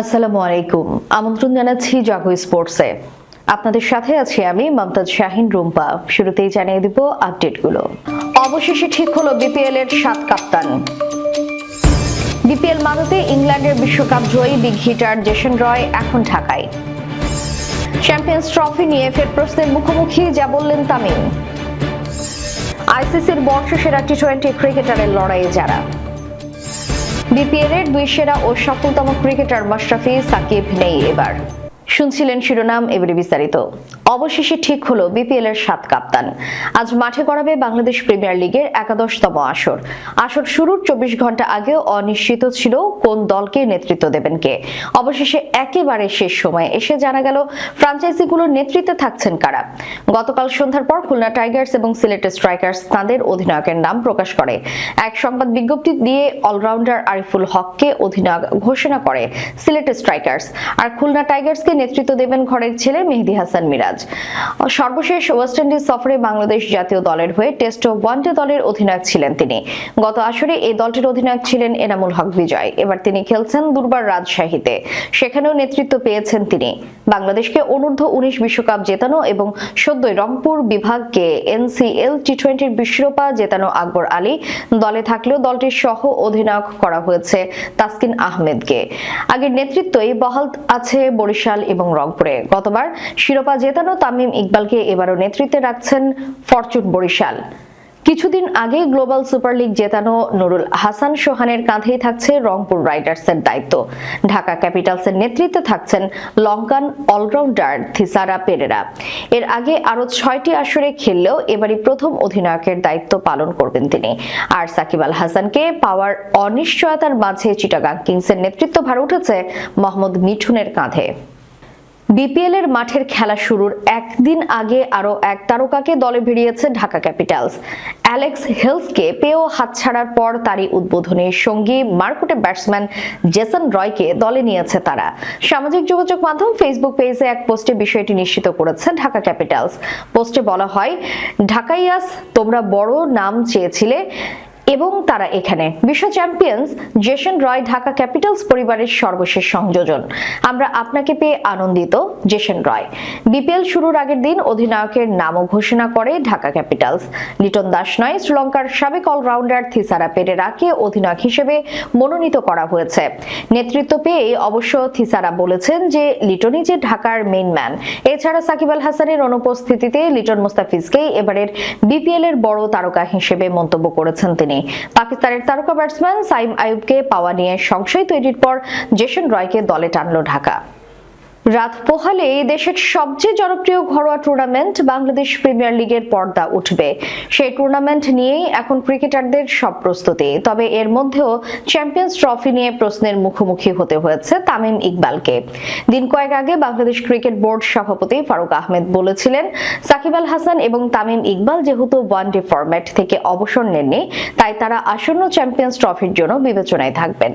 আসসালামু আলাইকুম। আমন্ত্রণ জানাচ্ছি জাগো স্পোর্টসে। আপনাদের সাথে আছি আমি মমতাজ শাহিন রুম্পা। শুরুতেই জানিয়ে দিব আপডেটগুলো। অবশেষে ঠিক হলো বিপিএল এর সাত কাপ্তান। বিপিএল মানতে ইংল্যান্ডের বিশ্বকাপ জয়ী বিগ হিটার জেসন রয় এখন ঢাকায়। চ্যাম্পিয়ন্স ট্রফি নিয়ে ফের প্রশ্নের মুখোমুখি, যা বললেন তামিম। আইসিসির বর্ষসেরা টি টোয়েন্টি ক্রিকেটারের লড়াইয়ে যারা। বিপিএল এর দুই সেরা ও সফলতম ক্রিকেটার মাশরাফি সাকিব নেই এবার। শুনছিলেন শিরোনাম এবারে বিস্তারিত। অবশেষে ঠিক হলো বিপিএল এর সাত কাপ্তান। আজ মাঠে গড়াবে বাংলাদেশ প্রিমিয়ার লিগের একাদশতম আসর। আসর শুরুর চব্বিশ ঘণ্টা আগেও অনিশ্চিত ছিল কোন দলকে নেতৃত্ব দেবেন কে। অবশেষে একেবারে শেষ সময়ে এসে জানা গেল, ফ্রাঞ্চাইজিগুলোর নেতৃত্বে থাকছেন কারা। গতকাল সন্ধ্যার পর খুলনা টাইগার্স এবং সিলেট স্ট্রাইকার্স তাঁদের অধিনায়কের নাম প্রকাশ করে। এক সংবাদ বিজ্ঞপ্তি দিয়ে অলরাউন্ডার আরিফুল হককে অধিনায়ক ঘোষণা করে সিলেট স্ট্রাইকার্স। আর খুলনা টাইগার্সকে নেতৃত্ব দেবেন ঘরের ছেলে মেহেদি হাসান মিরাজ। সর্বশেষ ওয়েস্ট ইন্ডিজ সফরে বাংলাদেশ জাতীয় দলের হয়ে টেস্ট ও ওয়ানডে দলের অধিনায়ক ছিলেন তিনি। গত আসরে এই দলটির অধিনায়ক ছিলেন এনামুল হক বিজয়। এবার তিনি খেলছেন দুর্বার রাজশাহীতে। সেখানেও নেতৃত্ব পেয়েছেন তিনি। বাংলাদেশকে অনূর্ধ্ব উনিশ বিশ্বকাপ জেতানো এবং সদ্যই রংপুর বিভাগকে এনসিএল টি টোয়েন্টির বিশ্বরূপা জেতানো আকবর আলী দলে থাকলেও দলটির সহ অধিনায়ক করা হয়েছে তাসকিন আহমেদকে। আগের নেতৃত্বই বহাল আছে বরিশাল এবং রংপুরে। গতবার শিরোপা জেতানো তামিম ইকবালকে এবারও নেতৃত্বে রাখছেন ফরচুন বরিশাল। কিছুদিন আগে গ্লোবাল সুপার লিগ জেতানো নুরুল হাসান সোহানের কাঁধেই থাকছে রংপুর রাইডার্সের দায়িত্ব। ঢাকা ক্যাপিটালসের নেতৃত্বে থাকছেন লঙ্কান অলরাউন্ডার থিসারা পেরেরা। এর আগে আরও ছয়টি আসরে খেললেও এবারই প্রথম অধিনায়কের দায়িত্ব পালন করবেন তিনি। আর সাকিব আল হাসানকে পাওয়ার অনিশ্চয়তার মাঝে চিটাগাং কিংসের নেতৃত্ব ভার উঠেছে মোহাম্মদ মিঠুনের কাঁধে। বিপিএল এর মাঠের খেলা শুরুর একদিন আগে আরও এক তারকাকে দলে ভিড়িয়েছে ঢাকা ক্যাপিটালস। অ্যালেক্স হেলসকে পেয়েও হাতছাড়ার পর তারই উদ্বোধনী সঙ্গী মার্কুটে ব্যাটসম্যান জেসন রয়কে দলে নিয়েছে তারা। সামাজিক যোগাযোগ মাধ্যম ফেসবুক পেজে এক পোস্টে বিষয়টি নিশ্চিত করেছে ঢাকা ক্যাপিটালস। পোস্টে বলা হয়, ঢাকাইয়াস, তোমরা বড় নাম চেয়েছিলে। এবং তারা এখানে। বিশ্ব champions, Jason Roy, Dhaka Capitals পরিবারের সর্বশেষ সংযোজন। আমরা আপনাকে পেয়ে আনন্দিত, জেসন রয়। বিপিএল শুরুর আগের দিন অধিনায়কের নামও ঘোষণা করে ঢাকা ক্যাপিটালস। লিটন দাস নয়, শ্রীলঙ্কার সাবেক অলরাউন্ডার থিসারা পেরেরাকে অধিনায়ক হিসেবে মনোনীত করা হয়েছে। নেতৃত্ব পেয়ে অবশ্য থিসারা বলেছেন যে, লিটনই যে ঢাকার মেইন ম্যান এছাড়া সাকিব আল হাসানের অনুপস্থিতিতে লিটন মুস্তাফিজকেই এবারের বিপিএল এর বড় তারকা হিসেবে মন্তব্য করেছেন তিনি। পাকিস্তানের তারকা ব্যাটসম্যান সাইম আয়ুবকে পাওয়া নিয়ে সংশয় তৈরির পর জেসন রয়কে দলে টানল ঢাকা। রাত পোহালে দেশের সবচেয়ে জনপ্রিয় ঘরোয়া টুর্নামেন্ট বাংলাদেশ প্রিমিয়ার লিগের পর্দা উঠবে। সেই টুর্নামেন্ট নিয়েই এখন ক্রিকেটারদের সব প্রস্তুতি। তবে এর মধ্যেও চ্যাম্পিয়ন্স ট্রফি নিয়ে প্রশ্নের মুখোমুখি হতে হয়েছে তামিম ইকবালকে। দিন কয়েক আগে বাংলাদেশ ক্রিকেট বোর্ড সভাপতি ফারুক আহমেদ বলেছিলেন, সাকিব আল হাসান এবং তামিম ইকবাল যেহেতু ওয়ান ডে ফরম্যাট থেকে অবসর নেননি, তাই তারা আসন্ন চ্যাম্পিয়ন্স ট্রফির জন্য বিবেচনায় থাকবেন।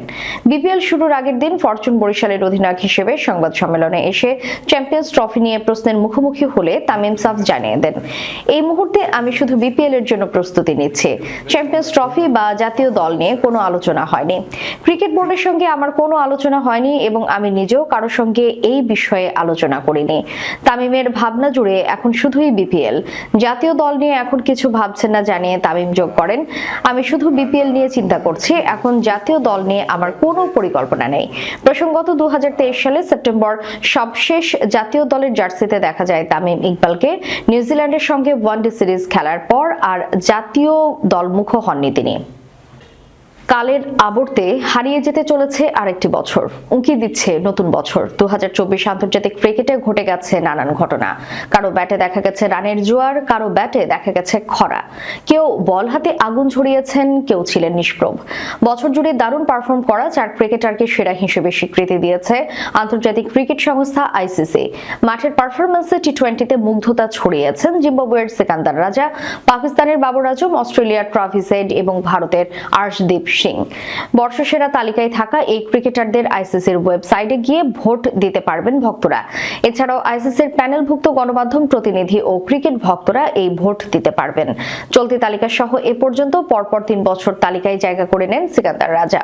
বিপিএল শুরুর আগের দিন ফরচুন বরিশালের অধিনায়ক হিসেবে সংবাদ সম্মেলনে এসে চ্যাম্পিয়ন্স ট্রফি নিয়ে প্রশ্নের মুখোমুখি হলে তামিম সাফ জানিয়ে দেন, এই মুহূর্তে আমি শুধু বিপিএল এর জন্য প্রস্তুতি নিচ্ছি। চ্যাম্পিয়ন্স ট্রফি বা জাতীয় দল নিয়ে কোনো আলোচনা হয়নি। ক্রিকেট বোর্ডের সঙ্গে আমার কোনো আলোচনা হয়নি এবং আমি নিজেও কারোর সঙ্গে এই বিষয়ে আলোচনা করিনি। তামিমের ভাবনা জুড়ে এখন শুধুই বিপিএল জাতীয় দল নিয়ে এখন কিছু ভাবছেন না জানিয়ে তামিম যোগ করেন। আমি শুধু বিপিএল নিয়ে চিন্তা করছি, এখন জাতীয় দল নিয়ে আমার কোনো পরিকল্পনা নেই। প্রসঙ্গত দু হাজার তেইশ সালে সেপ্টেম্বর সবশেষ জাতীয় দলের জার্সিতে দেখা যায় তামিম ইকবালকে। নিউজিল্যান্ডের সঙ্গে ওয়ানডে সিরিজ খেলার পর আর জাতীয় দলমুখ হননি তিনি। কালের আবর্তে হারিয়ে যেতে চলেছে আরেকটি বছর। উঁকি দিচ্ছে নতুন বছর। দু হাজার চব্বিশ আন্তর্জাতিক ক্রিকেটে ঘটে গেছে নানান ঘটনা। কারও ব্যাটে দেখা গেছে রানের জোয়ার, কারও ব্যাটে দেখা গেছে খরা। কেউ বল হাতে আগুন ঝরিয়েছেন, কেউ ছিলেন নিষ্প্রভ। বছর জুড়ে দারুণ পারফর্ম করা চার ক্রিকেটারকে সেরা হিসেবে স্বীকৃতি দিয়েছে আন্তর্জাতিক ক্রিকেট সংস্থা আইসিসি মাঠের পারফরমেন্সে টি টোয়েন্টিতে মুগ্ধতা ছড়িয়েছেন জিম্বাবুয়ের সেকান্দার রাজা, পাকিস্তানের বাবর আজম, অস্ট্রেলিয়ার ট্রাভিস হেড এবং ভারতের আর্শদীপ সিং। বর্ষসেরা তালিকায় থাকা এই ক্রিকেটারদের আইসিসির ওয়েবসাইটে গিয়ে ভোট দিতে পারবেন ভক্তরা। এছাড়াও আইসিসির প্যানেলভুক্ত গণমাধ্যম প্রতিনিধি ও ক্রিকেট ভক্তরা এই ভোট দিতে পারবেন। চলতি তালিকা সহ এ পর্যন্ত পরপর তিন বছর তালিকায় জায়গা করে নেন সিকান্দার রাজা।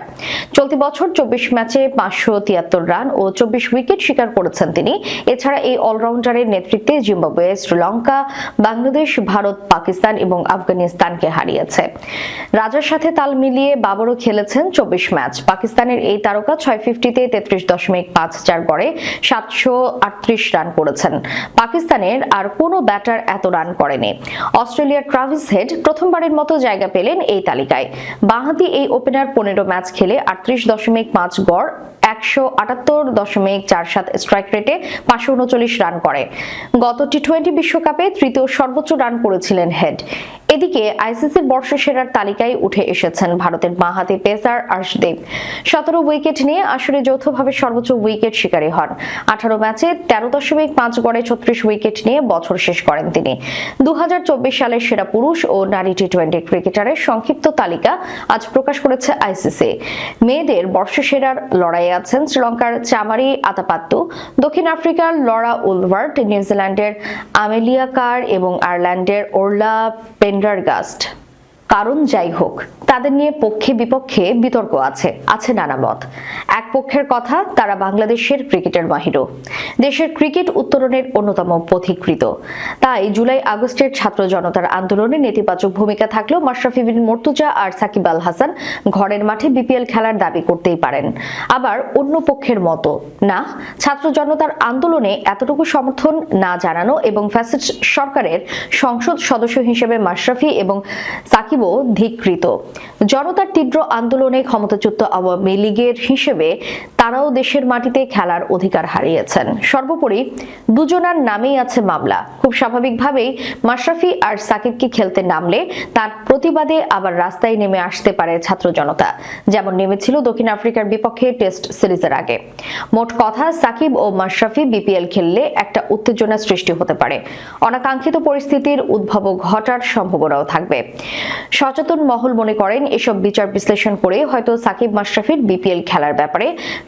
চলতি বছর চব্বিশ ম্যাচে পাঁচশো তিয়াত্তর রান ও চব্বিশ উইকেট শিকার করেছেন তিনি। এছাড়া এই অলরাউন্ডারের নেতৃত্বে জিম্বাবুয়ে, শ্রীলঙ্কা, বাংলাদেশ, ভারত, পাকিস্তান এবং আফগানিস্তানকে হারিয়েছে। রাজার সাথে তাল মিলিয়ে বাবরও খেলেছেন চব্বিশ ম্যাচ। পাকিস্তানের এই তারকা ছয় ফিফটিতে তেত্রিশ দশমিক পাঁচ চার গড়ে সাতশো আটত্রিশ রান করেছেন। পাকিস্তানের আর কোনো ব্যাটার এত রান করেনি। অস্ট্রেলিয়ার ট্রাভিস হেড প্রথমবারের মতো জায়গা পেলেন এই তালিকায়। বাঁহাতি এই ওপেনার পনেরো ম্যাচ খেলে আটত্রিশ দশমিক পাঁচ গড় একশো আটাত্তর দশমিক চার সাত স্ট্রাইক রেটে পাঁচশো উনচল্লিশ রান করে। গত টি টোয়েন্টি বিশ্বকাপে তৃতীয় সর্বোচ্চ রান করেছিলেন হেড। এদিকে আইসিসির বর্ষসেরার তালিকায় উঠে এসেছেন ভারতের বাঁহাতি পেসার আর্শদীপ সতেরো উইকেট নিয়ে আসরে যৌথভাবে সর্বোচ্চ উইকেট শিকারী হন। আঠারো ম্যাচে তেরো দশমিক পাঁচ গড়ে ছত্রিশ উইকেট নিয়ে বছর শেষ করেন তিনি। দু হাজার চব্বিশ সালের সেরা পুরুষ ও নারী টি টোয়েন্টি ক্রিকেটারের সংক্ষিপ্ত তালিকা আজ প্রকাশ করেছে আইসিসি মেয়েদের বর্ষসেরার লড়াইয়ে আছেন শ্রীলঙ্কার চামারি আতাপাত্ত, দক্ষিণ আফ্রিকার লরা উলভার্ট, নিউজিল্যান্ডের আমেলিয়া কার এবং আয়ারল্যান্ডের ওরলা পেন্ডারগাস্ট। কারণ যাই হোক তাদের নিয়ে পক্ষে বিপক্ষে বিতর্ক আছে আছে নানা মত। এক পক্ষের কথা, তারা বাংলাদেশের ক্রিকেটের মাহিরও দেশের ক্রিকেট উত্তরণের অন্যতম পথিকৃত তাই জুলাই আগস্টের ছাত্র জনতার আন্দোলনে নেতিবাচক ভূমিকা থাকলেও মাশরাফি বিন মর্তুজা আর সাকিব আল হাসান ঘরের মাঠে বিপিএল খেলার দাবি করতেই পারেন। আবার অন্য পক্ষের মতো না, ছাত্র জনতার আন্দোলনে এতটুকু সমর্থন না জানানো এবং ফ্যাসিস্ট সরকারের সংসদ সদস্য হিসেবে মাশরাফি এবং সাকিবও ধিকৃত। জনতার তীব্র আন্দোলনে ক্ষমতাচ্যুত আওয়ামী লীগের হিসেবে তারাও দেশের মাটিতে খেলার অধিকার হারিয়েছেন। সর্বোপরি দুজনার নামেই আছে মামলা। খুব স্বাভাবিকভাবেই মাশরাফি আর সাকিবকে খেলতে নামলে তার প্রতিবাদে আবার রাস্তায় নেমে আসতে পারে ছাত্র জনতা, যেমন নেমেছিল দক্ষিণ আফ্রিকার বিপক্ষে টেস্ট সিরিজের আগে। মোট কথা, সাকিব ও মাশরাফি বিপিএল খেললে একটা উত্তেজনা সৃষ্টি হতে পারে। অনাকাঙ্ক্ষিত পরিস্থিতির উদ্ভব ঘটার সম্ভাবনাও থাকবে। সচেতন মহল মনে করেন এসব বিচার বিশ্লেষণ করে হয়তো সাকিব মাশরাফির বিপিএল খেলার ব্যাপারে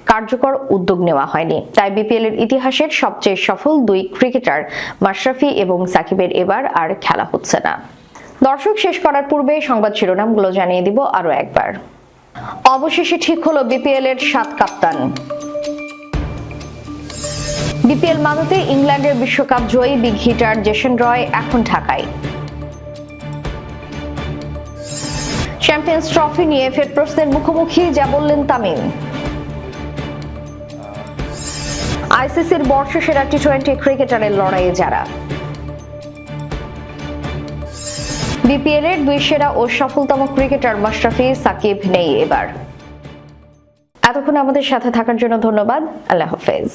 কার্যকর উদ্যোগ নেওয়া হয়নি। তাই বিপিএল এর ইতিহাসের সবচেয়ে সফল দুই ক্রিকেটার মাশরাফি এবং সাকিবের এবার আর খেলা হচ্ছে না। দর্শক, শেষ করার পূর্বে সংবাদ শিরোনামগুলো জানিয়ে দিব আরও একবার। অবশেষে ঠিক হলো বিপিএল এর সাত কাপ্তান। বিপিএল মাদতে ইংল্যান্ডের বিশ্বকাপ জয়ী বিগ হিটার জেসন রয় এখন ঢাকায়। চ্যাম্পিয়ন্স ট্রফি নিয়ে ফের প্রশ্নের মুখোমুখি, যা বললেন তামিম। আইসিসির বর্ষসেরা টি টোয়েন্টি ক্রিকেটারের লড়াইয়ে যারা। বিপিএল এর দুই সেরা ও সফলতম ক্রিকেটার মাশরাফি, সাকিব নেই এবার। এতক্ষণ আমাদের সাথে থাকার জন্য ধন্যবাদ। আল্লাহ হাফেজ।